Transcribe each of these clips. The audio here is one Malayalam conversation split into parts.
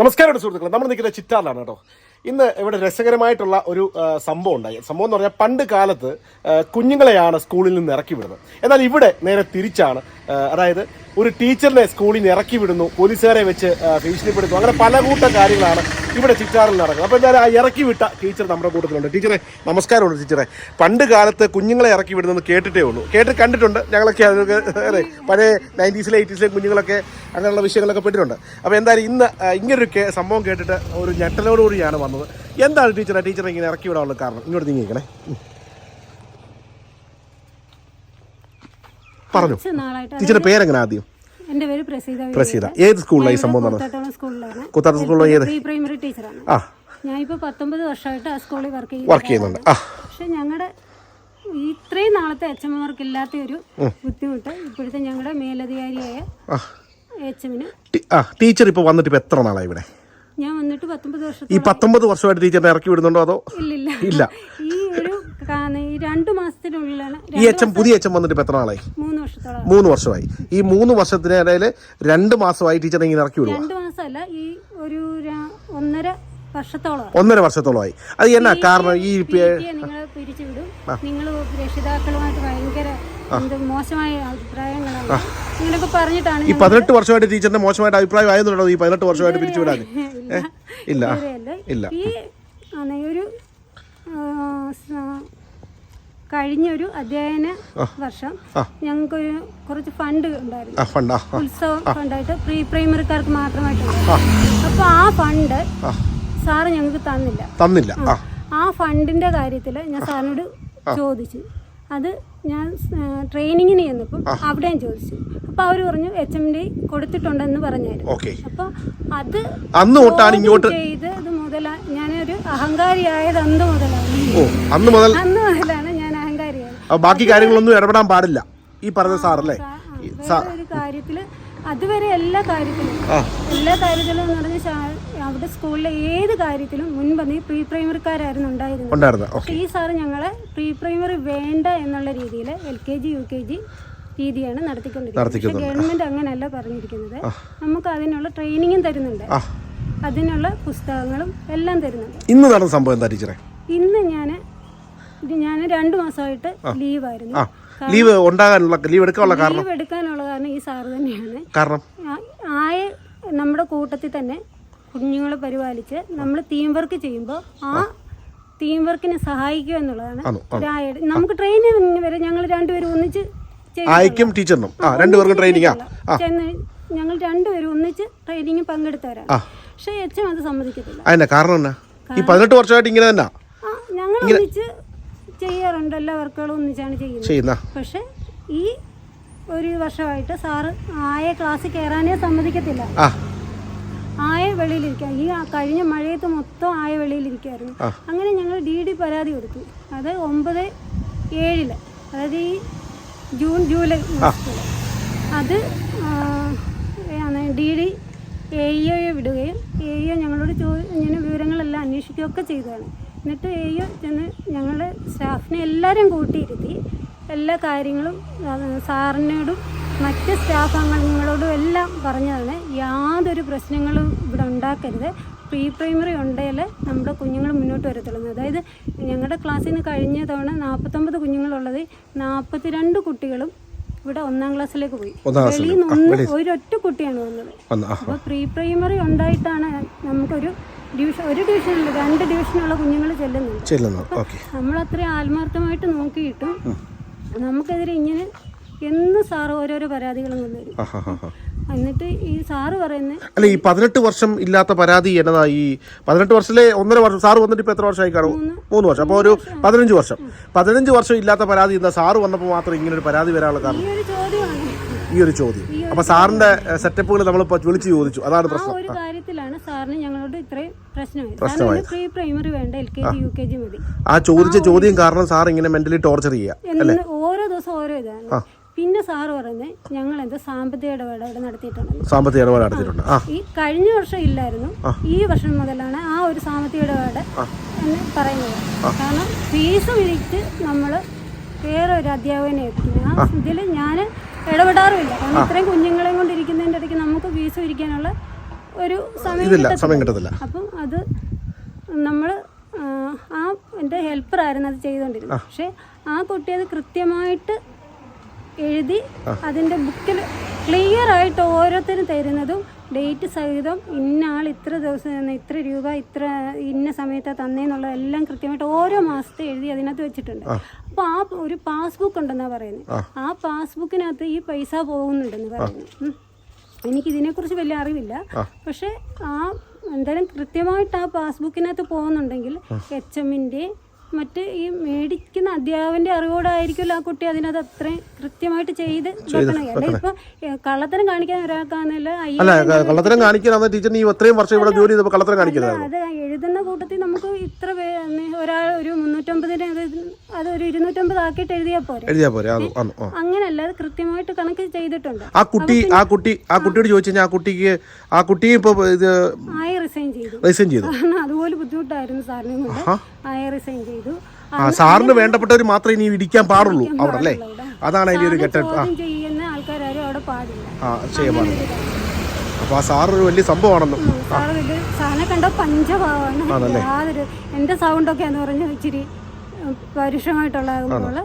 നമസ്കാരം സുഹൃത്തുക്കളെ. നമ്മൾ നിൽക്കുന്ന ചിറ്റാറിലാണ് കേട്ടോ. ഇന്ന് ഇവിടെ രസകരമായിട്ടുള്ള ഒരു സംഭവം ഉണ്ടായി. സംഭവം എന്ന് പറഞ്ഞാൽ പണ്ട് കാലത്ത് കുഞ്ഞുങ്ങളെയാണ് സ്കൂളിൽ നിന്ന് ഇറക്കി വിടുന്നത്. എന്നാൽ ഇവിടെ നേരെ തിരിച്ചാണ് അതായത് ഒരു ടീച്ചറിനെ സ്കൂളിൽ നിന്ന് ഇറക്കി വിടുന്നു പോലീസുകാരെ വെച്ച് ഭീഷണിപ്പെടുത്തുന്നു അങ്ങനെ പല കൂട്ടം കാര്യങ്ങളാണ് ഇവിടെ ചിറ്റാറിൽ നടക്കുന്നത്. അപ്പോൾ എന്തായാലും ആ ഇറക്കി വിട്ട ടീച്ചർ നമ്മുടെ കൂട്ടത്തിലുണ്ട്. ടീച്ചറെ നമസ്കാരമുണ്ട് ടീച്ചറെ. പണ്ട് കാലത്ത് കുഞ്ഞുങ്ങളെ ഇറക്കി വിടുന്നത് കേട്ടിട്ടേ ഉള്ളൂ. കേട്ട് കണ്ടിട്ടുണ്ട്. ഞങ്ങളൊക്കെ അതൊക്കെ അതെ പഴയ നയന്റീസിലെ എയ്റ്റീസിലെ കുഞ്ഞുങ്ങളൊക്കെ അങ്ങനെയുള്ള വിഷയങ്ങളൊക്കെ പെട്ടിട്ടുണ്ട്. അപ്പോൾ എന്തായാലും ഇന്ന് ഇങ്ങനൊരു സംഭവം കേട്ടിട്ട് ഒരു ഞെട്ടലോടുകൂടിയാണ് വന്നത്. എന്താണ് ടീച്ചറെ? ടീച്ചറെ ഇങ്ങനെ ഇറക്കി വിടാനുള്ള കാരണം? ഇങ്ങോട്ട് നീങ്ങിക്കണേ. പറഞ്ഞു. ടീച്ചറിന്റെ പേരെങ്ങനെ ആദ്യം? എന്റെ പേര് പ്രസീത പ്രസീത. ഏത് സ്കൂളിലായി ഈ സംഭവം നടന്നത്? കൂത്താട്ടോളം സ്കൂളിലാണ്. ഏത്? പ്രൈമറി ടീച്ചറാണ്. ആ. ഞാൻ ഇപ്പൊ പത്തൊമ്പത് വർഷമായിട്ട് ആ സ്കൂളിൽ വർക്ക് വർക്ക് ചെയ്യുന്നുണ്ട്. പക്ഷെ ഞങ്ങളുടെ ഇത്രയും നാളത്തെ എച്ച് എമ്മമാർക്ക് ഇല്ലാത്ത ഒരു ബുദ്ധിമുട്ട് ഇപ്പോഴത്തെ ഞങ്ങളുടെ മേലധികാരിയായ എച്ച് എമ്മിന് ടീച്ചർ ഇപ്പോൾ വന്നിട്ട് ഇപ്പോൾ എത്ര നാളായി ഇവിടെ? ഞാൻ വന്നിട്ട് പത്തൊമ്പത് ഈ വർഷത്തോളം പത്തൊമ്പത് വർഷമായിട്ട് ടീച്ചറിനെ ഇറക്കി വിടുന്നുണ്ടോ അതോ? ഇല്ലില്ല. ഇല്ല. ഈ ഒരു ഈ രണ്ടു മാസത്തിനുള്ളിലാണ്. ഈ എച്ച് പുതിയ അച്ഛൻ വന്നിട്ട് എത്ര നാളായി? മൂന്ന് വർഷത്തോളം മൂന്ന് വർഷമായി. ഈ മൂന്ന് വർഷത്തിനിടയിൽ രണ്ട് മാസമായി ടീച്ചർ ഇങ്ങനെ ഇറക്കി വിടുക രണ്ടു മാസമല്ല ഈ ഒരു ഒന്നര വർഷത്തോളം ഒന്നര വർഷത്തോളമായി. അത് എന്നാ കാരണം ഈ നിങ്ങൾ പിരിച്ചുവിടും. നിങ്ങൾ രക്ഷിതാക്കളുമായിട്ട് ഭയങ്കര മോശമായ അഭിപ്രായങ്ങളാണ്? ഇങ്ങനെയൊക്കെ പറഞ്ഞിട്ടാണ് ഈ പതിനെട്ട് വർഷമായിട്ട് ടീച്ചറിന്റെ മോശമായിട്ട് അഭിപ്രായം ആയതുകൊണ്ടോ ഈ പതിനെട്ട് വർഷമായിട്ട് പിരിച്ചുവിടാൻ ഇല്ല. ഇല്ല. ഈ ഒരു ആ, കഴിഞ്ഞ ഒരു അധ്യയന വർഷം ഞങ്ങൾക്കൊരു കുറച്ച് ഫണ്ട് ഉണ്ടായിരുന്നു. ഉത്സവം ഫണ്ടായിട്ട് പ്രീ പ്രൈമറിക്കാർക്ക് മാത്രമായിട്ടുണ്ട് അപ്പോൾ ആ ഫണ്ട് സാറ് ഞങ്ങൾക്ക് തന്നില്ല. തന്നില്ല. ആ. ആ. ഫണ്ടിന്റെ കാര്യത്തിൽ ഞാൻ സാറിനോട് ചോദിച്ചു. അത് ഞാൻ ട്രെയിനിങ്ങിന് ചെന്നപ്പം അവിടെയും ചോദിച്ചു. അപ്പൊ അവർ പറഞ്ഞു എച്ച് എം ഡി കൊടുത്തിട്ടുണ്ടെന്ന് പറഞ്ഞായിരുന്നു അപ്പൊ അത് അന്ന് തൊട്ടാണ് ഇങ്ങോട്ട് മുതൽ ഞാനൊരു അഹങ്കാരിയായത് അന്ന് മുതലാണ്. അന്ന് മുതൽ അന്ന് മുതലാണ് ഞാൻ അഹങ്കാരിയായത്. ബാക്കി കാര്യങ്ങളൊന്നും ഇടപെടാൻ പാടില്ല ഈ പറഞ്ഞ സാറല്ലേ? ഒരു കാര്യത്തിൽ അതുവരെ എല്ലാ കാര്യത്തിലും എല്ലാ കാര്യത്തിലും എന്ന് പറഞ്ഞാൽ അവിടെ സ്കൂളിലെ ഏത് കാര്യത്തിലും മുൻപന്തി പ്രീ പ്രൈമറിക്കാരായിരുന്നു ഉണ്ടായിരുന്നത്. ഈ സാറ് ഞങ്ങളെ പ്രീ പ്രൈമറി വേണ്ട എന്നുള്ള രീതിയിൽ L K G U K G രീതിയാണ് നടത്തിക്കൊണ്ടിരിക്കുന്നത്. പക്ഷേ ഗവൺമെന്റ് അങ്ങനെയല്ല പറഞ്ഞിരിക്കുന്നത്. നമുക്ക് അതിനുള്ള ട്രെയിനിങ്ങും തരുന്നുണ്ട്. അതിനുള്ള പുസ്തകങ്ങളും എല്ലാം തരുന്നുണ്ട്. ഇന്ന് നടന്ന സംഭവം എന്താ ടീച്ചറെ? ഇന്ന് ഞാൻ ഞാൻ രണ്ടു മാസമായിട്ട് ലീവായിരുന്നു. ആയിരുന്നു ലീവ് ഉണ്ടാകാനുള്ള ലീവ് എടുക്കാനുള്ള കാരണം? ലീവ് എടുക്കാനുള്ള കാരണം ഈ സാറ് തന്നെയാണ്. കാരണം? ആയ നമ്മുടെ കൂട്ടത്തിൽ തന്നെ കുഞ്ഞുങ്ങളെ പരിപാലിച്ച് നമ്മൾ ടീം വർക്ക് ചെയ്യുമ്പോൾ ആ ടീം വർക്കിനെ സഹായിക്കുക എന്നുള്ളതാണ്? നമുക്ക് ട്രെയിനിങ് വരെ ഞങ്ങൾ രണ്ടുപേരും ഒന്നിച്ച് ചെയ്തു ആയിക്കും ടീച്ചറിനും. ആ രണ്ടുപേർക്കും ചെന്ന് ഞങ്ങൾ രണ്ടുപേരും ഒന്നിച്ച് ട്രെയിനിങ് പങ്കെടുത്തവരാണ്. പക്ഷേ എച്ചും അത് സമ്മതിക്കത്തില്ല. അതിന്റെ കാരണം എന്നാ? ഈ പതിനെട്ട് വർഷമായിട്ട് ഇങ്ങനെ തന്നെ? ഞങ്ങൾ ഒന്നിച്ച് ചെയ്യാറുണ്ട്. എല്ലാ വർക്കുകളും ഒന്നിച്ചാണ് ചെയ്യുന്നത്. ചെയ്യുന്ന? പക്ഷെ ഈ ഒരു വർഷമായിട്ട് സാറ് ആയ ക്ലാസ് കയറാനേ സമ്മതിക്കത്തില്ല. ആയ വെളിയിലിരിക്കുക ഈ കഴിഞ്ഞ മഴയത്ത് മൊത്തം ആയ വെളിയിലിരിക്കുകയായിരുന്നു അങ്ങനെ ഞങ്ങൾ ഡി ഡി പരാതി കൊടുത്തു. അത് ഒമ്പത് ഏഴിൽ അതായത് ഈ ജൂൺ ജൂലൈ മാസത്തിൽ അത് ഡി ഡി എ ഇഒയെ വിടുകയും എ ഇഒ ഞങ്ങളോട് ചോ ഇങ്ങനെ വിവരങ്ങളെല്ലാം അന്വേഷിക്കുകയൊക്കെ ചെയ്തതാണ്. എന്നിട്ട് എ ഇഒ ചെന്ന് ഞങ്ങളുടെ സ്റ്റാഫിനെ എല്ലാവരും കൂട്ടിയിരുത്തി എല്ലാ കാര്യങ്ങളും സാറിനോടും മറ്റ് സ്റ്റാഫ് അംഗങ്ങളോടും എല്ലാം പറഞ്ഞതാണ് യാതൊരു പ്രശ്നങ്ങളും ഇവിടെ ഉണ്ടാക്കരുത്. പ്രീ പ്രൈമറി ഉണ്ടെങ്കിൽ നമ്മുടെ കുഞ്ഞുങ്ങൾ മുന്നോട്ട് വരത്തുള്ളൂ. അതായത് ഞങ്ങളുടെ ക്ലാസ്സിൽ നിന്ന് കഴിഞ്ഞ തവണ നാൽപ്പത്തൊമ്പത് കുഞ്ഞുങ്ങളുള്ളത് നാൽപ്പത്തിരണ്ട് കുട്ടികളും ഇവിടെ ഒന്നാം ക്ലാസ്സിലേക്ക് പോയി. വെളിയിൽ നിന്ന് ഒരൊറ്റ കുട്ടിയാണ് വന്നത്. അപ്പോൾ പ്രീ പ്രൈമറി ഉണ്ടായിട്ടാണ് നമുക്കൊരു ഡിവിഷൻ ഒരു ഡിവിഷനല്ല രണ്ട് ഡിവിഷനുള്ള കുഞ്ഞുങ്ങൾ ചെല്ലുന്നുണ്ട് നമ്മൾ അത്രയും ആത്മാർത്ഥമായിട്ട് നോക്കിയിട്ടും നമുക്കെതിരെ ഇങ്ങനെ എന്ന് സാറ് ഓരോരോ പരാതികളും കൊണ്ടുവരും എന്നിട്ട് ഈ സാറ് പറയുന്നത് അല്ല ഈ പതിനെട്ട് വർഷം ഇല്ലാത്ത പരാതി എന്നതാ ഈ പതിനെട്ട് വർഷത്തിലെ ഒന്നര വർഷം സാറ് വന്നിട്ട് ഇപ്പൊ എത്ര വർഷമായി കാണും? മൂന്ന്. വർഷം. അപ്പോൾ ഒരു പതിനഞ്ച് വർഷം. പതിനഞ്ച് വർഷം ഇല്ലാത്ത പരാതി എന്താ? സാറ് വന്നപ്പോൾ മാത്രം ഇങ്ങനെ ഒരു പരാതി വരാനുള്ള കാരണം? ഈ ഒരു ചോദ്യം. അപ്പൊ സാറിന്റെ സെറ്റപ്പുകൾ നമ്മളിപ്പോ വിളിച്ച് ചോദിച്ചു. അതാണ് പ്രശ്നം. ഒരു കാര്യത്തിലാണ് സാറിന് ഞങ്ങളോട് ഇത്രയും പ്രശ്നമായി പ്രീ പ്രൈമറി വേണ്ട L K G U K G മതി. ആ ചോദിച്ച ചോദ്യം കാരണം സാർ ഇങ്ങനെ മെന്റലി ടോർച്ചർ ചെയ്യുക ഓരോ ദിവസം ഓരോ ഇതാണ്. പിന്നെ സാറ് പറയുന്നത് ഞങ്ങൾ എന്താ സാമ്പത്തിക ഇടപാട് അവിടെ നടത്തിയിട്ടുണ്ട് സാമ്പത്തിക ഇടപാട് നടത്തിയിട്ടുണ്ട്. ഈ കഴിഞ്ഞ വർഷം ഇല്ലായിരുന്നു. ഈ വർഷം മുതലാണ് ആ ഒരു സാമ്പത്തിക ഇടപാട് എന്ന് പറയുന്നത്. കാരണം ഫീസ് വിളിച്ച് നമ്മൾ വേറെ ഒരു അധ്യാപകനെ ആ ഇതിൽ ഞാൻ ഇടപെടാറുമില്ല. കാരണം ഇത്രയും കുഞ്ഞുങ്ങളെയും കൊണ്ടിരിക്കുന്നതിന്റെ ഇടയ്ക്ക് നമുക്ക് ഫീസ് വിരിക്കാനുള്ള ഒരു സമയം കിട്ടത്തില്ല. അപ്പം അത് നമ്മൾ ആ എന്റെ ഹെൽപ്പറായിരുന്നു അത് ചെയ്തുകൊണ്ടിരുന്നത് പക്ഷേ ആ കുട്ടി അത് കൃത്യമായിട്ട് എഴുതി അതിന്റെ ബുക്കിൽ ക്ലിയർ ആയിട്ട് ഓരോരുത്തരും തരുന്നതും ഡേറ്റ് സഹിതം ഇന്ന ആൾ ഇത്ര ദിവസം തന്നെ ഇത്ര രൂപ ഇത്ര ഇന്ന സമയത്ത് തന്നേന്നുള്ള എല്ലാം കൃത്യമായിട്ട് ഓരോ മാസത്തെ എഴുതി അതിനകത്ത് വെച്ചിട്ടുണ്ട്. അപ്പോൾ ആ ഒരു പാസ്ബുക്ക് ഉണ്ടെന്നാ പറയുന്നത്. ആ. പാസ്ബുക്കിനകത്ത് ഈ പൈസ പോകുന്നുണ്ടെന്ന് പറയുന്നു. എനിക്ക് എനിക്കിതിനെക്കുറിച്ച് വലിയ അറിവില്ല. പക്ഷേ ആ എന്തായാലും കൃത്യമായിട്ട് ആ പാസ്ബുക്കിനകത്ത് പോകുന്നുണ്ടെങ്കിൽ എച്ച് എമ്മിന്റെ മറ്റ് ഈ മേടിക്കുന്ന അധ്യാപകന്റെ അറിവോടായിരിക്കുമല്ലോ ആ കുട്ടി അതിനകത്ത് അത്രയും കൃത്യമായിട്ട് ചെയ്ത് ഇപ്പൊ കള്ളത്തരം കാണിക്കാൻ ഒരാൾക്കാണല്ലോ അല്ല ക- കള്ളത്തരം കാണിക്കാൻ ടീച്ചർ നീ ഇത്രയും വർഷം ഇവിടെ ജോലി ചെയ്തപ്പോൾ കള്ളത്തരം കാണിക്കുന്നത് അത് എഴുതുന്ന കൂട്ടത്തിൽ നമുക്ക് ഇത്ര ഒരാൾ ഒരു മുന്നൂറ്റമ്പതിന് അത് ഒരു ഇരുന്നൂറ്റമ്പത് ആക്കിയിട്ട് എഴുതിയാ പോരെ? എഴുതിയാ പോരെ. അങ്ങനല്ല അത് കൃത്യമായിട്ട് കണക്ക് ചെയ്തിട്ടുണ്ട്. ആ കുട്ടി ആ കുട്ടി ആ കുട്ടിയോട് ചോദിച്ചു കഴിഞ്ഞാൽ ആ കുട്ടിക്ക് ആ കുട്ടി ഇപ്പൊ ഇത് ആയി റിസൈൻ ചെയ്തു. റിസൈൻ ചെയ്തു. അതുപോലെ ബുദ്ധിമുട്ടായിരുന്നു സാറിന്. ആയി റിസൈൻ ചെയ്തു. ആ സാറിന് വേണ്ടപ്പെട്ടവർ മാത്രമേ ഇനി ഇടിക്കാൻ പാടുള്ളൂ അവിടെ അല്ലേ? അതാണ് അതിന്റെ ഒരു ഘട്ടം. ആ. ചെയ്യുന്ന ആൾക്കാരും അവിടെ പാടില്ല. ആ ചെയ്യാൻ പാടില്ല. അപ്പൊ ആ സാർ ഒരു വലിയ സംഭവമാണെന്ന്. സാറിനെ കണ്ട പഞ്ചഭാവമാണ്. യാതൊരു എന്റെ സൗണ്ടൊക്കെ എന്ന് പറഞ്ഞ ഇച്ചിരി പരുഷമായിട്ടുള്ളതാകുമ്പോൾ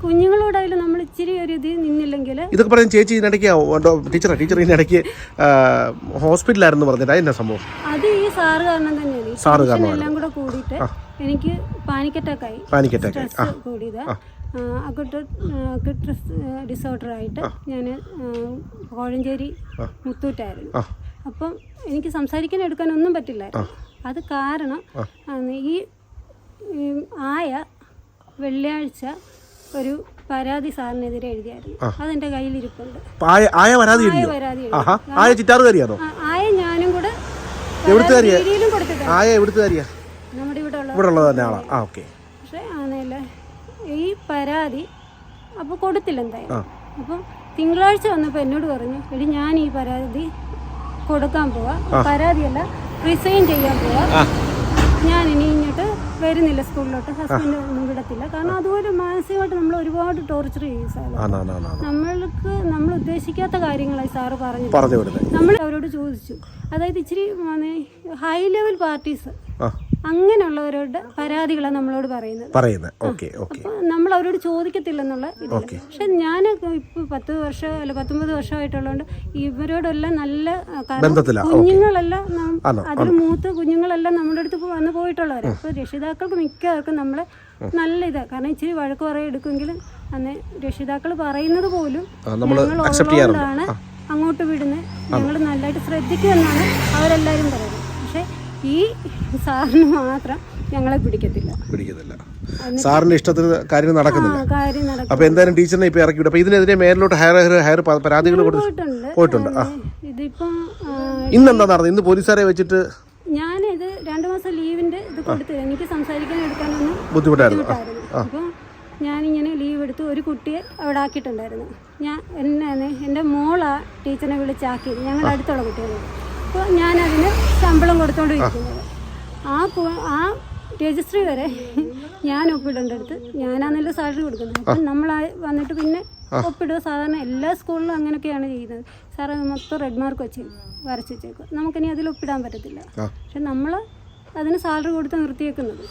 കുഞ്ഞുങ്ങളോടായാലും നമ്മൾ ഇച്ചിരി ഒരു ഇത് നിന്നില്ലെങ്കിൽ ഇതൊക്കെ പറഞ്ഞ ചേച്ചി ഇതിനിടയ്ക്ക് ടീച്ചറെ ടീച്ചർ ഇതിനിടയ്ക്ക് ഹോസ്പിറ്റലായിരുന്നു പറഞ്ഞിട്ട്. അതിന്റെ സംഭവം? അത് ഈ സാറ് കാരണം തന്നെയാണ്. സാറ് കാരണം എല്ലാം കൂടെ കൂടിയിട്ട് എനിക്ക് പാനിക് അറ്റാക്ക് ആയി പാനിക് അറ്റാക്ക് സ്ട്രെസ് കൂടിയത് അക്യൂട്ട് അക്യൂട്ട് ഡിസോർഡർ ആയിട്ട് ഞാൻ കോഴഞ്ചേരി മുത്തൂറ്റായിരുന്നു. അപ്പം എനിക്ക് സംസാരിക്കാൻ എടുക്കാൻ ഒന്നും പറ്റില്ലായിരുന്നു അത് കാരണം ഈ ആയ വെള്ളിയാഴ്ച ഒരു പരാതി സാറിനെതിരെ എഴുതിയായിരുന്നു. അതെന്റെ കയ്യിലിരിപ്പുണ്ട്. ആയ ആയ പരാതി ആയ ആയ ചിറ്റാറുകാരിയാണോ? ആ, ആയ ഞാനും കൂടെ കൊടുത്തിട്ടുണ്ട്. ആയ നമ്മുടെ ഇവിടെ ഉള്ള ഉള്ളത് തന്നെ ആളാ. ആ ഓക്കെ. പക്ഷേ ആണല്ലേ ഈ പരാതി അപ്പോൾ കൊടുത്തില്ല എന്തായാലും. അപ്പം തിങ്കളാഴ്ച വന്നപ്പോൾ എന്നോട് പറഞ്ഞു എടി ഞാൻ ഈ പരാതി കൊടുക്കാൻ പോവാ. പരാതിയല്ല റിസൈൻ ചെയ്യാൻ പോവാ. ഞാൻ ഇനി ഇങ്ങോട്ട് വരുന്നില്ല സ്കൂളിലോട്ട്. ഹസ്ബൻഡ് ഒന്നും വിടത്തില്ല. കാരണം അതുപോലെ മാനസികമായിട്ട് നമ്മൾ ഒരുപാട് ടോർച്ചർ ചെയ്യും സാറ്. നമ്മൾക്ക് നമ്മൾ ഉദ്ദേശിക്കാത്ത കാര്യങ്ങളായി സാറ് പറഞ്ഞു. നമ്മൾ അവരോട് ചോദിച്ചു. അതായത് ഇച്ചിരി ഹൈ ലെവൽ പാർട്ടീസ് അങ്ങനെയുള്ളവരുടെ പരാതികളാണ് നമ്മളോട് പറയുന്നത്. പറയുന്നത്. Okay okay. അപ്പോൾ നമ്മൾ അവരോട് ചോദിക്കത്തില്ലെന്നുള്ള പക്ഷെ ഞാൻ ഇപ്പൊ പത്ത് വർഷം അല്ല പത്തൊമ്പത് വർഷമായിട്ടുള്ളതുകൊണ്ട് ഇവരോടെല്ലാം നല്ല ആ, കാരണം ബന്ധത്തിലാ, ഓക്കേ. കുഞ്ഞുങ്ങളെല്ലാം നം- ആണോ, അതിൽ മൂത്ത് കുഞ്ഞുങ്ങളെല്ലാം നമ്മുടെ അടുത്ത് പോ- വന്ന് പോയിട്ടുള്ളവരാണ് അപ്പോൾ രക്ഷിതാക്കൾക്ക് മിക്കവർക്കും നമ്മളെ നല്ല ഇതാ. കാരണം ഇച്ചിരി വഴക്ക് പറയും എടുക്കുമെങ്കിലും അന്ന് രക്ഷിതാക്കൾ പറയുന്നത് പോലും നമ്മൾ ഞങ്ങൾ accept ചെയ്യാറുണ്ട്. ഉള്ളതുകൊണ്ടാണ് അങ്ങോട്ട് വിടുന്നത്. ഞങ്ങൾ നല്ലതായിട്ട് ശ്രദ്ധിക്കുമെന്നാണ് അവരെല്ലാവരും പറയുന്നത്. ഈ സാറിന് മാത്രം ഞങ്ങളെ പിടിക്കത്തില്ല. പിടിക്കത്തില്ല. സാറിന് ഇഷ്ടത്തിന് കാര്യം നടക്കുന്നില്ല. അപ്പൊ എന്തായാലും ടീച്ചറിനെ ഇപ്പൊ ഇറക്കി വിടും അപ്പൊ ഇതിനെതിരെ മേലിലോട്ട് ഹയർ ഹയർ ഹയർ പരാതികൾ പോയിട്ടുണ്ട്. ഇന്നെന്താ ആ. ഇതിപ്പം നടന്നത്? ഇന്ന് പോലീസുകാരെ വെച്ചിട്ട് ഞാനിത് രണ്ടു മാസം ലീവിന്റെ ഇത് കൊടുത്തു എനിക്ക് സംസാരിക്കാൻ എടുക്കാനൊന്നും ബുദ്ധിമുട്ടായിരുന്നു. അപ്പൊ ഞാനിങ്ങനെ ലീവ് എടുത്ത് ഒരു കുട്ടിയെ അവിടെ ആക്കിയിട്ടുണ്ടായിരുന്നു. ഞാൻ എന്നെ എന്റെ മോളാ ടീച്ചറിനെ വിളിച്ചാക്കിയത്. ഞങ്ങളുടെ അടുത്തുള്ള കുട്ടികളാണ്. അപ്പോൾ ഞാനതിന് ശമ്പളം കൊടുത്തോണ്ടിരിക്കുന്നത് ആ ആ രജിസ്ട്രി വരെ ഞാൻ ഒപ്പിടേണ്ടടുത്ത് ഞാനാണല്ലോ സാലറി കൊടുക്കുന്നത്. അപ്പം നമ്മൾ വന്നിട്ട് പിന്നെ ഒപ്പിടുക. സാധാരണ എല്ലാ സ്കൂളിലും അങ്ങനെയൊക്കെയാണ് ചെയ്യുന്നത്. സാറ് മൊത്തം റെഡ് മാർക്ക് വെച്ച് വരച്ച് വെച്ചേക്കും. നമുക്കിനി അതിൽ ഒപ്പിടാൻ പറ്റത്തില്ല. പക്ഷെ നമ്മൾ അതിന് സാലറി കൊടുത്ത് നിർത്തിയേക്കുന്നത്.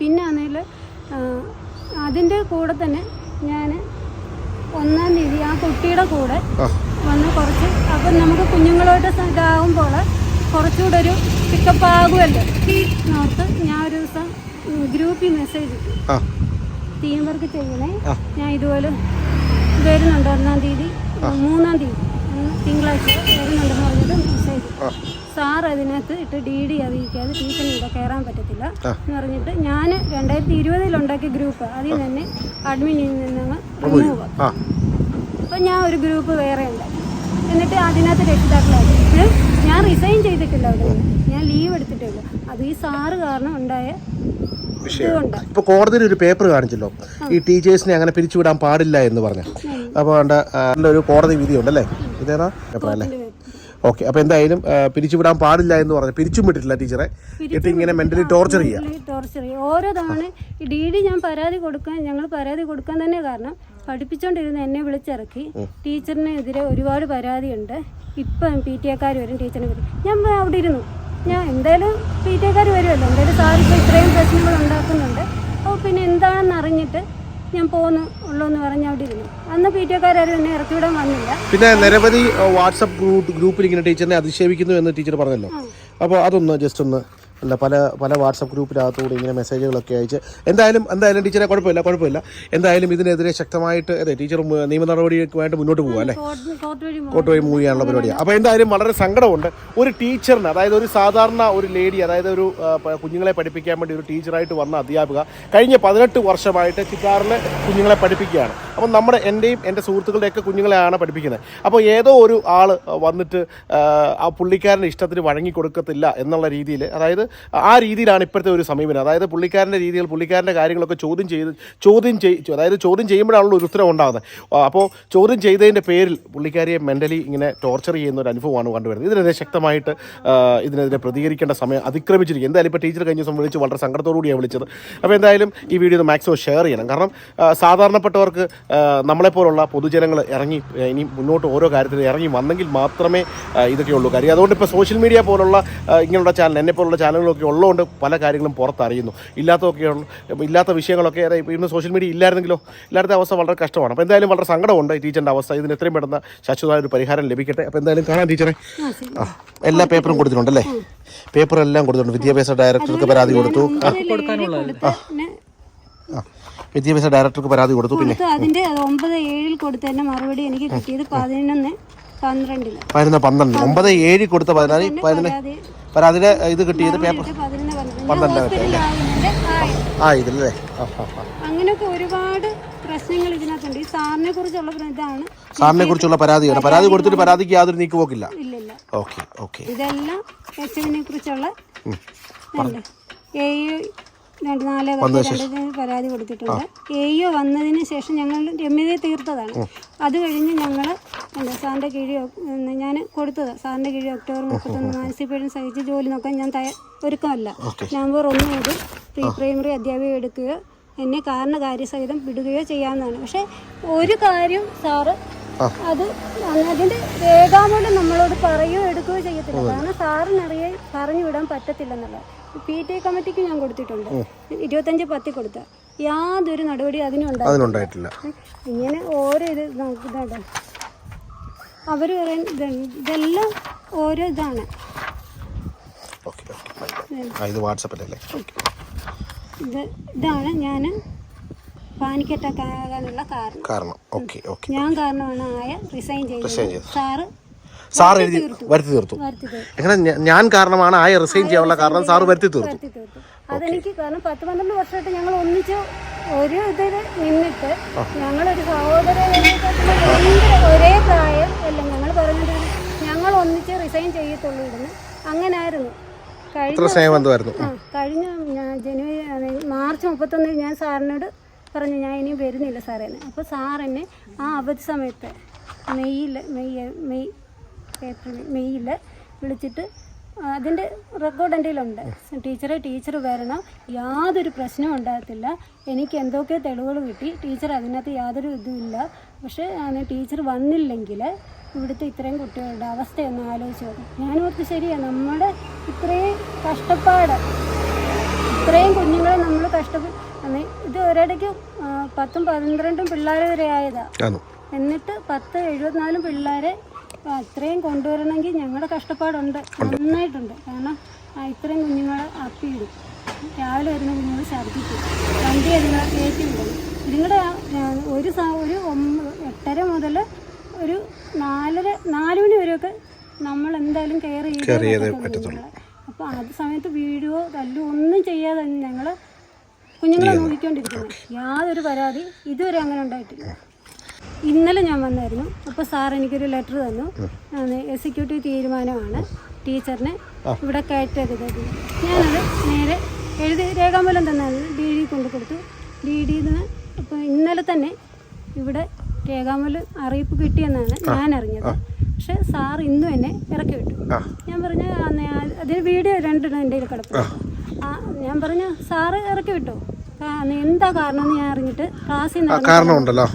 പിന്നെ ആണെങ്കിൽ അതിന്റെ കൂടെ തന്നെ ഞാൻ ഒന്നാം തീയതി ആ കുട്ടിയുടെ കൂടെ വന്ന് കുറച്ച് അപ്പം നമുക്ക് കുഞ്ഞുങ്ങളോട്ട് ഇതാകുമ്പോൾ കുറച്ചുകൂടെ ഒരു പിക്കപ്പ് ആകുമല്ലോ നോർത്ത് ഞാൻ ഒരു ദിവസം ഗ്രൂപ്പിൽ മെസ്സേജ് ടീം വർക്ക് ചെയ്യണേ. ഞാൻ ഇതുപോലെ വരുന്നുണ്ട് ഒന്നാം തീയതി മൂന്നാം തീയതി. തിങ്കളാഴ്ച കയറുന്നുണ്ടെന്ന് പറഞ്ഞിട്ട് മെസ്സേജ് സാർ അതിനകത്ത് ഇട്ട് ഡി ഡി അറിയിക്കാതെ ടീച്ചർ ഇവിടെ കയറാൻ പറ്റത്തില്ല എന്ന് പറഞ്ഞിട്ട് ഞാൻ രണ്ടായിരത്തി ഇരുപതിലുണ്ടാക്കിയ ഗ്രൂപ്പ് അതിൽ തന്നെ അഡ്മിനിൽ നിന്ന് റിമൂവ് അപ്പം ഞാൻ ഒരു ഗ്രൂപ്പ് വേറെ ഉണ്ടാക്കി എന്നിട്ട് അതിനകത്ത് രക്ഷിതാക്കളായിരുന്നു ഇപ്പോഴും ഞാൻ റിസൈൻ ചെയ്തിട്ടില്ല അവിടെ. ഞാൻ ലീവ് എടുത്തിട്ടേ ഉള്ളൂ. അത് ഈ സാറ് കാരണം ഉണ്ടായ ഇതുകൊണ്ട്. ഇപ്പൊ കോടതിയിൽ ഒരു പേപ്പർ കാണിച്ചല്ലോ. ഈ ടീച്ചേഴ്സിനെ അങ്ങനെ പിരിച്ചുവിടാൻ പാടില്ല എന്ന് പറഞ്ഞു. അപ്പോൾ ഒരു കോടതി വിധിയുണ്ട് അല്ലേ ഇതേതാ? അല്ലേ ഓക്കെ അപ്പോൾ എന്തായാലും പിരിച്ചു പിരിച്ചുവിടാൻ പാടില്ല എന്ന് പറഞ്ഞു പിരിച്ചും വിട്ടിട്ടില്ല ടീച്ചറെ. ഇട്ട് ഇങ്ങനെ മെന്റലി ടോർച്ചർ ചെയ്യാം. ടോർച്ചർ ചെയ്യാം. ഓരോ തവണ ഈ ഡി ഡി ഞാൻ പരാതി കൊടുക്കാൻ ഞങ്ങൾ പരാതി കൊടുക്കാൻ തന്നെ കാരണം പഠിപ്പിച്ചുകൊണ്ടിരുന്ന എന്നെ വിളിച്ചിറക്കി. ടീച്ചറിനെതിരെ ഒരുപാട് പരാതിയുണ്ട്. ഇപ്പം പി ടി എക്കാർ വരും ടീച്ചറിനെ വരും ഞാൻ അവിടെ ഇരുന്നു. ഞാൻ എന്തായാലും പി ടി എക്കാർ വരുമല്ലോ. എന്തായാലും സാറിപ്പോൾ ഇത്രയും പ്രശ്നങ്ങൾ ഉണ്ടാക്കുന്നുണ്ട്. അപ്പോൾ പിന്നെ എന്താണെന്ന് അറിഞ്ഞിട്ട് ഞാൻ പോകുന്നു ഉള്ളൂന്ന് പറഞ്ഞ് അവിടെ ഇരുന്നു. അന്ന് പി ടി എക്കാരും എന്നെ ഇറക്കി വിടാൻ വന്നില്ല. പിന്നെ നിരവധി വാട്സപ്പ് ഗ്രൂപ്പ് ഗ്രൂപ്പിൽ ഇങ്ങനെ ടീച്ചറിനെ അധിക്ഷേപിക്കുന്നു എന്ന് ടീച്ചർ പറഞ്ഞല്ലോ. അപ്പോൾ അതൊന്ന് ജസ്റ്റ് ഒന്ന് അല്ല പല പല വാട്സപ്പ് ഗ്രൂപ്പിനകത്തുകൂടി ഇങ്ങനെ മെസ്സേജുകളൊക്കെ അയച്ച് എന്തായാലും എന്തായാലും ടീച്ചറെ കുഴപ്പമില്ല കുഴപ്പമില്ല. എന്തായാലും ഇതിനെതിരെ ശക്തമായിട്ട് അതെ ടീച്ചർ നിയമ നടപടിയുമായിട്ട് മുന്നോട്ട് പോകുക അല്ലേ? കോട്ട് വഴി മൂവ് ചെയ്യാനുള്ള പരിപാടിയാണ് അപ്പോൾ എന്തായാലും വളരെ സങ്കടമുണ്ട്. ഒരു ടീച്ചറിന് അതായത് ഒരു സാധാരണ ഒരു ലേഡി അതായത് ഒരു കുഞ്ഞുങ്ങളെ പഠിപ്പിക്കാൻ വേണ്ടി ഒരു ടീച്ചറായിട്ട് വന്ന അധ്യാപിക കഴിഞ്ഞ പതിനെട്ട് വർഷമായിട്ട് ചിറ്റാറിൽ കുഞ്ഞുങ്ങളെ പഠിപ്പിക്കുകയാണ്. അപ്പം നമ്മുടെ എന്റെയും എന്റെ സുഹൃത്തുക്കളുടെയൊക്കെ കുഞ്ഞുങ്ങളെയാണ് പഠിപ്പിക്കുന്നത്. അപ്പോൾ ഏതോ ഒരു ആൾ വന്നിട്ട് ആ പുള്ളിക്കാരന്റെ ഇഷ്ടത്തിന് വഴങ്ങി കൊടുക്കത്തില്ല എന്നുള്ള രീതിയിൽ അതായത് ആ രീതിയിലാണ് ഇപ്പോഴത്തെ ഒരു സമീപനം. അതായത് പുള്ളിക്കാരന്റെ രീതികൾ പുള്ളിക്കാരന്റെ കാര്യങ്ങളൊക്കെ ചോദ്യം ചെയ്ത് ചോദ്യം ചെയ് അതായത് ചോദ്യം ചെയ്യുമ്പോഴാണല്ലോ ഒരു ഉത്തരം ഉണ്ടാകുന്നത്. അപ്പോൾ ചോദ്യം ചെയ്തതിന്റെ പേരിൽ പുള്ളിക്കാരിയെ മെന്റലി ഇങ്ങനെ ടോർച്ചർ ചെയ്യുന്ന ഒരു അനുഭവമാണ് കണ്ടുവരുന്നത്. ഇതിനെതിരെ ശക്തമായിട്ട് ഇതിനെതിരെ പ്രതികരിക്കേണ്ട സമയം അതിക്രമിച്ചിരിക്കും എന്തായാലും ഇപ്പോൾ ടീച്ചർ കഴിഞ്ഞ ദിവസം വിളിച്ച് വളരെ സങ്കടത്തോടുകൂടിയാണ് വിളിച്ചത്. അപ്പോൾ എന്തായാലും ഈ വീഡിയോ മാക്സിമം ഷെയർ ചെയ്യണം. കാരണം സാധാരണപ്പെട്ടവർക്ക് നമ്മളെപ്പോലുള്ള പൊതുജനങ്ങൾ ഇറങ്ങി ഇനി മുന്നോട്ട് ഓരോ കാര്യത്തിൽ ഇറങ്ങി വന്നെങ്കിൽ മാത്രമേ ഇതൊക്കെ ഉള്ളൂ. കാര്യം അതുകൊണ്ട് ഇപ്പോൾ സോഷ്യൽ മീഡിയ പോലുള്ള ഇങ്ങനെയുള്ള ചാനൽ എന്നെ പോലുള്ള ചാനലുകളൊക്കെ ഉള്ളതുകൊണ്ട് പല കാര്യങ്ങളും പുറത്തറിയുന്നു. ഇല്ലാത്തതൊക്കെ ഇല്ലാത്ത വിഷയങ്ങളൊക്കെ ഇപ്പോൾ ഇന്ന് സോഷ്യൽ മീഡിയ ഇല്ലായിരുന്നെങ്കിലോ ഇല്ലാത്ത അവസ്ഥ വളരെ കഷ്ടമാണ്. അപ്പോൾ എന്തായാലും വളരെ സങ്കടമുണ്ട് ടീച്ചറിന്റെ അവസ്ഥ. ഇതിന് എത്രയും പെട്ടെന്ന് ശാശ്വതമായ ഒരു പരിഹാരം ലഭിക്കട്ടെ. അപ്പോൾ എന്തായാലും കാണാം ടീച്ചറെ. ആ എല്ലാ പേപ്പറും കൊടുത്തിട്ടുണ്ടല്ലേ? പേപ്പർ എല്ലാം കൊടുത്തിട്ടുണ്ട്. വിദ്യാഭ്യാസ ഡയറക്ടർക്ക് പരാതി കൊടുത്തു. വിദ്യാഭ്യാസ ഡയറക്ടർക്ക് പരാതി കൊടുത്തു പിന്നെ. അതിന്റെ അത് ഒമ്പത് ഏഴിൽ കൊടുത്തതിന്റെ മറുപടി എനിക്ക് കിട്ടിയത് പതിനൊന്ന് പന്ത്രണ്ടിൽ. പതിനൊന്ന് പന്ത്രണ്ട്. ഒമ്പത് ഏഴ് കൊടുത്ത പതിനാല് പതിനൊന്ന്. പരാതി പരാതിയുടെ ഇത് കിട്ടിയത് പേപ്പർ പന്ത്രണ്ട് ആ ഇതിലല്ലേ? ആ ആ ആ. അങ്ങനെയൊക്കെ ഒരുപാട് പ്രശ്നങ്ങൾ ഇതിനകത്തുണ്ട്. ഈ സാറിനെ കുറിച്ചുള്ള ഇതാണ്. സാറിനെ കുറിച്ചുള്ള പരാതിയാണ്. പരാതി കൊടുത്തിട്ട് പരാതിക്ക് യാതൊരു നീക്കുപോക്കില്ല. പോക്കില്ല ഓക്കെ ഓക്കെ. ഇതെല്ലാം എച്ച് എമ്മിനെ കുറിച്ചുള്ള എ രണ്ട് നാല് രണ്ടിന് പരാതി കൊടുത്തിട്ടുണ്ട്. എ ഇ വന്നതിന് ശേഷം ഞങ്ങൾ രമ്യതയെ തീർത്തതാണ്. അത് കഴിഞ്ഞ് ഞങ്ങൾ എന്താ സാറിന്റെ കീഴിൽ ഞാൻ കൊടുത്തത്. സാറിന്റെ കീഴിൽ ഒക്ടോബർ മുപ്പത്തൊന്ന് മാനസിക പീഡനം സഹിച്ച് ജോലി നോക്കാൻ ഞാൻ തയ്യ ഒരുക്കമല്ല. നവംബർ ഒന്ന് മുതൽ പ്രീ പ്രൈമറി അധ്യാപിക എടുക്കുകയോ എന്നെ കാരണകാര്യസഹിതം വിടുകയോ ചെയ്യാവുന്നതാണ്. പക്ഷേ ഒരു കാര്യം സാറ് അത് അതിന്റെ രേഖാമൂലം നമ്മളോട് പറയുകയോ എടുക്കുകയോ ചെയ്യത്തില്ല. കാരണം സാറിനറിയ പറഞ്ഞു വിടാൻ പറ്റത്തില്ലെന്നുള്ളത് പി ടി കമ്മിറ്റിക്ക് ഞാൻ കൊടുത്തിട്ടുണ്ട്. ഇരുപത്തഞ്ച് പത്തി കൊടുത്ത. യാതൊരു നടപടി അതിനുണ്ടായിട്ടില്ല. ഇങ്ങനെ ഓരോ ഇത് ഇതാണ് അവർ പറയാൻ ഇതെല്ലാം ഓരോ ഇതാണ്. ഇത് വാട്സപ്പിലല്ലേ ഇത് ഇതാണ് ഞാൻ പാനിക് അറ്റാക്ക് ആകാനുള്ള കാരണം. കാരണം. ഓക്കെ ഓക്കെ ഞാൻ കാരണമാണ് ആയ റിസൈൻ ചെയ്തത്. സാറ് സാർ എഴുതി വരുത്തി തീർത്തു. എങ്ങനെ ഞാൻ കാരണമാണ് ആയ റിസൈൻ ചെയ്യാനുള്ള കാരണം സാർ വരുത്തി തീർത്തു. അതെനിക്ക് കാരണം പത്ത് പന്ത്രണ്ട് വർഷമായിട്ട് ഞങ്ങൾ ഒന്നിച്ച് ഒരു ഇതിൽ നിന്നിട്ട് ഞങ്ങളൊരു സഹോദര ഒരേ പ്രായം എല്ലാം ഞങ്ങൾ പറഞ്ഞിട്ട് ഞങ്ങൾ റിസൈൻ ചെയ്യത്തുള്ളൂ അങ്ങനെ അങ്ങനായിരുന്നു. കഴിഞ്ഞ ആ കഴിഞ്ഞ ഞാൻ ജനുവരി മാർച്ച് മുപ്പത്തൊന്നിന് ഞാൻ സാറിനോട് പറഞ്ഞു ഞാൻ ഇനി വരുന്നില്ല സാറേ എന്ന്. അപ്പോൾ സാർ എന്നെ ആ അവധി സമയത്ത് മെയ്യിൽ മെയ് മെയ് ഏപ്രിൽ മെയ്യിൽ വിളിച്ചിട്ട് അതിന്റെ റെക്കോർഡ് എന്റെ കയ്യിലുണ്ട്. ടീച്ചറെ ടീച്ചർ വരണം. യാതൊരു പ്രശ്നവും ഉണ്ടാകത്തില്ല. എനിക്ക് എന്തൊക്കെ തെളിവുകൾ കിട്ടി ടീച്ചർ അതിനകത്ത് യാതൊരു ഇതുമില്ല പക്ഷേ ടീച്ചർ വന്നില്ലെങ്കിൽ ഇവിടുത്തെ ഇത്രയും കുട്ടികളുടെ അവസ്ഥയൊന്ന് ആലോചിച്ച് നോക്കും. ഞാൻ ഓർത്ത് ശരിയാണ് നമ്മുടെ ഇത്രയും കഷ്ടപ്പാട് ഇത്രയും കുഞ്ഞുങ്ങളെ നമ്മൾ കഷ്ടപ്പെട്ട് ഇത് ഒരിടയ്ക്ക് പത്തും പന്ത്രണ്ടും പിള്ളേർ വരെ ആയതാ. ആണോ? എന്നിട്ട് പത്ത് എഴുപത്തിനാലും പിള്ളേരെ അത്രയും കൊണ്ടുവരണമെങ്കിൽ ഞങ്ങളുടെ കഷ്ടപ്പാടുണ്ട്. നന്നായിട്ടുണ്ട്. കാരണം ഇത്രയും കുഞ്ഞുങ്ങളെ അപ്പിയിടും രാവിലെ വരുന്ന കുഞ്ഞുങ്ങൾ ഛർദ്ദിക്കും. വണ്ടി അതുങ്ങളെ കയറ്റി വിടും ഇതിങ്ങളുടെ ഒരു ഒരു എട്ടര മുതൽ ഒരു നാലര നാല് മണി വരെയൊക്കെ നമ്മൾ എന്തായാലും കെയർ ചെയ്ത് അപ്പൊ അപ്പോൾ അത് സമയത്ത് വീഡിയോ തല്ലോ ഒന്നും ചെയ്യാതെ തന്നെ ഞങ്ങൾ കുഞ്ഞുങ്ങളെ നോക്കിക്കൊണ്ടിരിക്കുന്നത് യാതൊരു പരാതി ഇതുവരെ അങ്ങനെ ഉണ്ടായിട്ടില്ല. ഇന്നലെ ഞാൻ വന്നായിരുന്നു. അപ്പോൾ സാർ എനിക്കൊരു ലെറ്റർ തന്നു. എക്സിക്യൂട്ടീവ് തീരുമാനമാണ്. ടീച്ചറിനെ ഇവിടെ കയറ്റരുത്. ഞാനത് നേരെ എഴുതി രേഖാമൂലം തന്നാണ് ഡി ഡി കൊണ്ട് കൊടുത്തു. ഡി ഡിന്ന് അപ്പോൾ ഇന്നലെ തന്നെ ഇവിടെ രേഖാമൂലം അറിയിപ്പ് കിട്ടിയെന്നാണ് ഞാൻ അറിഞ്ഞത് പക്ഷെ സാർ ഇന്നു എന്നെ ഇറക്കി വിട്ടു. ഞാൻ പറഞ്ഞ അതിന് വീഡിയോ രണ്ടെണ്ണം എന്റെ കയ്യിൽ കിടപ്പുണ്ട്. ആ. ഞാൻ പറഞ്ഞു സാറ് ഇറക്കി വിട്ടു? എന്താ കാരണം എന്ന് ഞാൻ അറിഞ്ഞിട്ട് ക്ലാസ്സിൽ നിന്ന്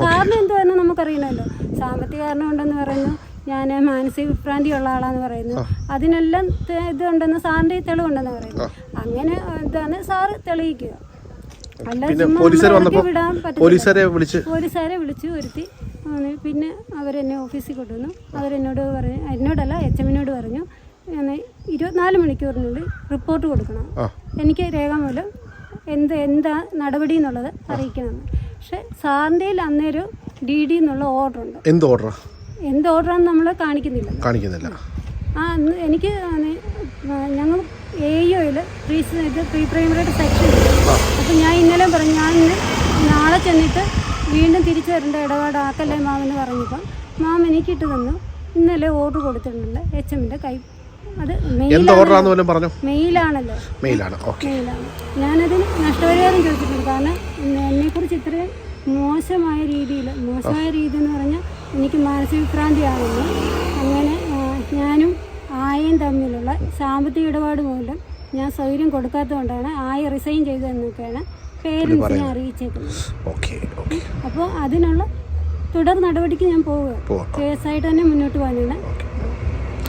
കാരണം എന്തുവാന്ന് നമുക്കറിയണമല്ലോ സാമ്പത്തിക കാരണം ഉണ്ടെന്ന് പറയുന്നു. ഞാൻ മാനസിക വിഭ്രാന്തിയുള്ള ആളാന്ന് പറയുന്നു. അതിനെല്ലാം ഇതുണ്ടെന്ന് സാറിന്റെ തെളിവുണ്ടെന്ന് പറയുന്നു. അങ്ങനെ ഇതാണ് സാറ് തെളിയിക്കുക. പിന്നെ പോലീസുകാർ വന്നപ്പോ വന്നപ്പോൾ. പോലീസുകാരെ വിളിച്ച് പോലീസുകാരെ വിളിച്ചു വരുത്തി. പിന്നെ അവരെന്നെ ഓഫീസിൽ കൊണ്ടുവന്നു. അവരെന്നോട് പറഞ്ഞു എന്നോടല്ല എച്ച് എമ്മിനോട് പറഞ്ഞു. ഞാൻ ഇരുപത്തിനാല് മണിക്കൂറിനുള്ളിൽ റിപ്പോർട്ട് കൊടുക്കണം. എനിക്ക് രേഖാമൂലം എന്ത് എന്താ നടപടി എന്നുള്ളത് അറിയിക്കണമെന്ന്. പക്ഷെ സാറിന്റെ അന്നേരം ഡി ഡി എന്നുള്ള ഓർഡർ ഉണ്ട്. എന്ത് ഓർഡർ എന്ത് ഓർഡറാന്ന് നമ്മൾ കാണിക്കുന്നില്ല. കാണിക്കുന്നില്ല. ആ അന്ന് എനിക്ക് ഞങ്ങൾ എ ഒയിൽ പ്രീ പ്രീ പ്രൈമറിയുടെ സെക്ഷൻ അപ്പം ഞാൻ ഇന്നലെ പറഞ്ഞു ഞാൻ ഇന്ന് നാളെ ചെന്നിട്ട് വീണ്ടും തിരിച്ചു വരേണ്ട ഇടപാട് ആക്കല്ലേ മാമെന്ന് പറഞ്ഞപ്പം മാം എനിക്ക് ഇട്ട് തന്നു. ഇന്നലെ ഓർഡർ കൊടുത്തിട്ടുണ്ട്. എച്ച് എമ്മിന്റെ കൈ അത് മെയിലാണല്ലോ മെയിലാണ് ഞാനത് നഷ്ടപരിഹാരം ചോദിച്ചിട്ടുണ്ട്. കാരണം എന്നെ കുറിച്ച് ഇത്രയും മോശമായ രീതിയിൽ മോശമായ രീതി എന്ന് പറഞ്ഞാൽ എനിക്ക് മാനസിക വിഭ്രാന്തിയാണെന്ന് അങ്ങനെ ഞാനും ആയയും തമ്മിലുള്ള സാമ്പത്തിക ഇടപാട് മൂലം ഞാൻ സൗകര്യം കൊടുക്കാത്തതുകൊണ്ടാണ് ആയി റിസൈൻ ചെയ്തതെന്നൊക്കെയാണ് പേരൻസിനെ അറിയിച്ചേക്കുന്നത്. അപ്പോൾ അതിനുള്ള തുടർ നടപടിക്ക് ഞാൻ പോവുക പോവാം. കേസായിട്ട് തന്നെ മുന്നോട്ട് പോകാനാണ്.